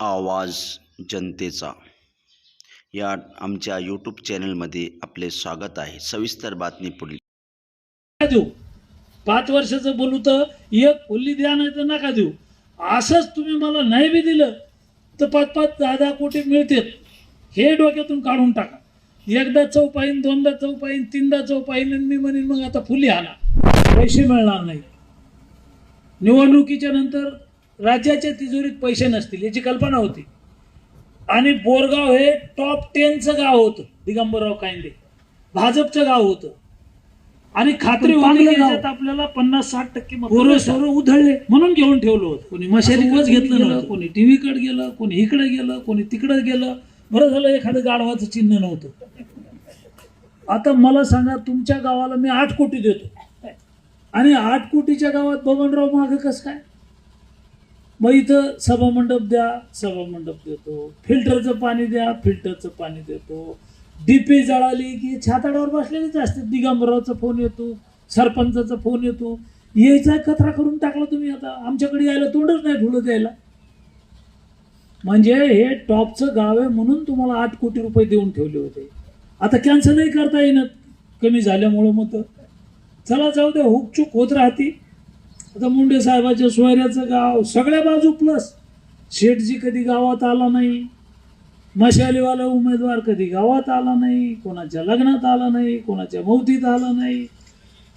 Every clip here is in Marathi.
आवाज जनतेचा. या आमच्या यूट्यूब चॅनलमध्ये आपले स्वागत आहे. सविस्तर बातमी पुढील. नका देऊ. पाच वर्षाचं बोलू तर एक फुल्ली द्या नाही तर नका देऊ. असंच तुम्ही मला नाही बी दिलं तर पाच पाच दहा दहा कोटी मिळतील. हे डोक्यातून काढून टाका. एकदा चौपाईन दोनदा चौपाईन तीनदा चौ आणि मी म्हणेन मग आता फुली आणा. पैसे मिळणार नाही. निवडणुकीच्या नंतर राज्याच्या तिजोरीत पैसे नसतील याची कल्पना होती. आणि बोरगाव हे टॉप टेनचं गाव होतं दिगंबरराव कायंदे. भाजपचं गाव होतं. आणि खात्री याच्यात आपल्याला पन्नास साठ टक्के पोरं सोरं उधळले. म्हणून घेऊन ठेवलं होतं. कोणी मशाली उगाच घेतलं नव्हतं. कोणी टीव्ही कडे गेलं कोणी इकडे गेलं कोणी तिकडे गेलं. बरं झालं एखादं गाढवाचं चिन्ह नव्हतं. आता मला सांगा तुमच्या गावाला मी आठ कोटी देतो. आणि आठ कोटीच्या गावात बबनराव मागं कसं काय? मग इथं सभामंडप द्या सभामंडप देतो. फिल्टरचं पाणी द्या फिल्टरचं पाणी देतो. डीपी जळाली की छाताडावर बसलेलेच असते दिगंबरावचा फोन येतो सरपंचाचा फोन येतो. यायचा कचरा करून टाकला तुम्ही आता. आमच्याकडे यायला तोंडच नाही ठुलं द्यायला. म्हणजे हे टॉपचं गाव आहे म्हणून तुम्हाला आठ कोटी रुपये देऊन ठेवले होते. आता कॅन्सलही करता येणार. कमी झाल्यामुळं मग चला जाऊ द्या. हुकचूक होत राहती. आता मुंडे साहेबाच्या सोयऱ्याचं गाव सगळ्या बाजू प्लस शेठजी कधी गावात आला नाही. मशालीवाला उमेदवार कधी गावात आला नाही. कोणाच्या लग्नात आला नाही कोणाच्या मौतीत आला नाही.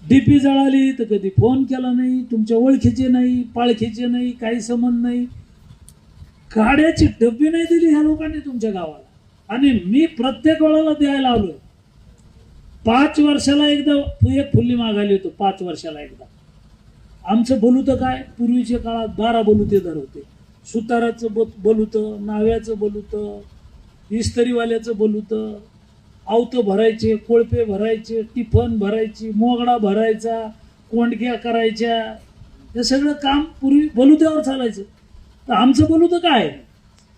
डीपी जळाली तर कधी फोन केला नाही. तुमच्या ओळखीचे नाही पाळखीचे नाही काही संबंध नाही. गाड्याची डब्बी नाही दिली ह्या लोकांनी तुमच्या गावाला. आणि मी प्रत्येक वेळेला द्यायला आलो पाच वर्षाला एकदा एक फुल्ली मागायला येतो पाच वर्षाला एकदा. आमचं बलुतं काय? पूर्वीच्या काळात बारा बलुते धरवते. होते सुताराचं ब बलुतं नाव्याचं बलुतं इस्तरीवाल्याचं बलुतं आवतं भरायचे कोळपे भरायचे टिफन भरायची मोगडा भरायचा कोंडक्या करायच्या. हे सगळं काम पूर्वी बलुत्यावर चालायचं. तर आमचं बलुतं काय?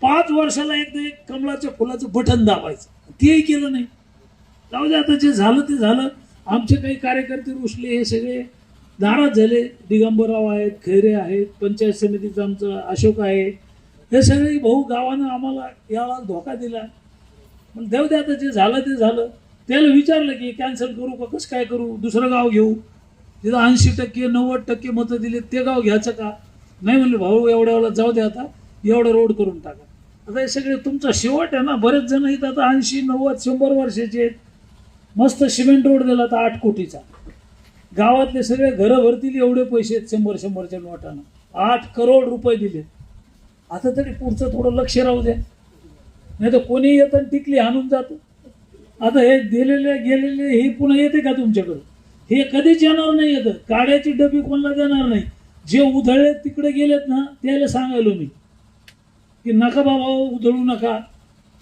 पाच वर्षाला एकदा एक कमळाच्या फुलाचं बटन दाबायचं. तेही केलं नाही. जाऊ दे आता जे झालं ते झालं. आमचे काही कार्यकर्ते रुसले हे सगळे नाराज झाले. दिगंबरराव आहेत खैरे आहेत पंचायत समितीचं आमचं अशोक आहे. हे सगळे भाऊ गावानं आम्हाला याला धोका दिला. पण देऊ द्या आता जे झालं ते झालं. त्याला विचारलं की कॅन्सल करू का कसं काय करू? दुसरं गाव घेऊ. तिथं ऐंशी टक्के नव्वद टक्के मतं दिले. ते गाव घ्यायचं का? नाही म्हणले भाऊ एवढ्या वेळेला जाऊ द्या आता. एवढं रोड करून टाका. आता हे सगळे तुमचा शेवट आहे ना. बरेच जण इथं आता ऐंशी नव्वद शंभर वर्षाचे आहेत. मस्त सिमेंट रोड दिला आता आठ कोटीचा. गावातले सगळे घरं भरतील एवढे पैसे आहेत शंभर शंभरच्या नोटानं. आठ करोड रुपये दिले आता तरी पुढचं थोडं लक्ष राहू द्या. नाही तर कोणी येतं आणि टिकली आणून जातं. आता हे दिलेले गेलेले हे पुन्हा येते का तुमच्याकडं? हे कधीच येणार नाही येतं काड्याची डबी कोणाला देणार नाही. जे उधळले तिकडे गेलेत ना त्याला सांगायलो मी. की नका बाबा उधळू नका.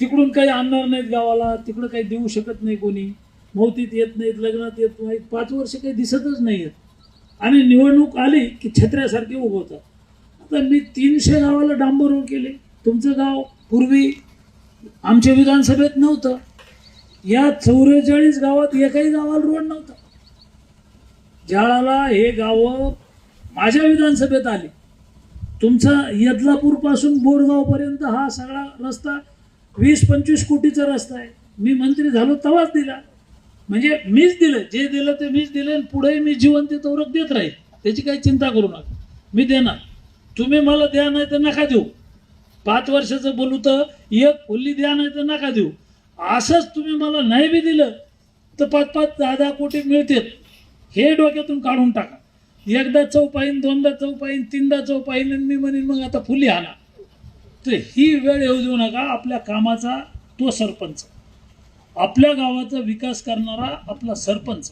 तिकडून काही आणणार नाहीत गावाला तिकडं काही देऊ शकत नाही कोणी. मौतीत येत नाहीत लग्नात येत नाहीत पाच वर्ष काही दिसतच नाही आहेत आणि निवडणूक आली की छत्र्यासारखे उगवतात आता मी तीनशे गावाला डांबर केले. तुमचं गाव पूर्वी आमच्या विधानसभेत नव्हतं. या चौवेचाळीस गावात एकाही गावाला रोड नव्हता. ज्याळाला हे गावं माझ्या विधानसभेत आली. तुमचा यदलापूरपासून बोरगावपर्यंत हा सगळा रस्ता वीस पंचवीस कोटीचा रस्ता आहे. मी मंत्री झालो तेव्हाच दिला. म्हणजे मीच दिलं जे दिलं ते मीच दिलं आणि पुढेही मी जिवंत तवरक देत राहील. त्याची काही चिंता करू नका. मी देणार. तुम्ही मला द्या नाही तर नका देऊ. पाच वर्षाचं बोलू तर एक फुल्ली द्या नाही तर नका देऊ. असंच तुम्ही मला नाही बी दिलं तर पाच पाच दहा दहा कोटी मिळतील. हे डोक्यातून काढून टाका. एकदा चौ दोनदा चौपाईन तीनदा चौपाईन आणि मी म्हणेन मग आता फुली आणा. तर ही वेळ येऊ देऊ नका. आपल्या कामाचा तो सरपंच. आपल्या गावाचा विकास करणारा आपला सरपंच.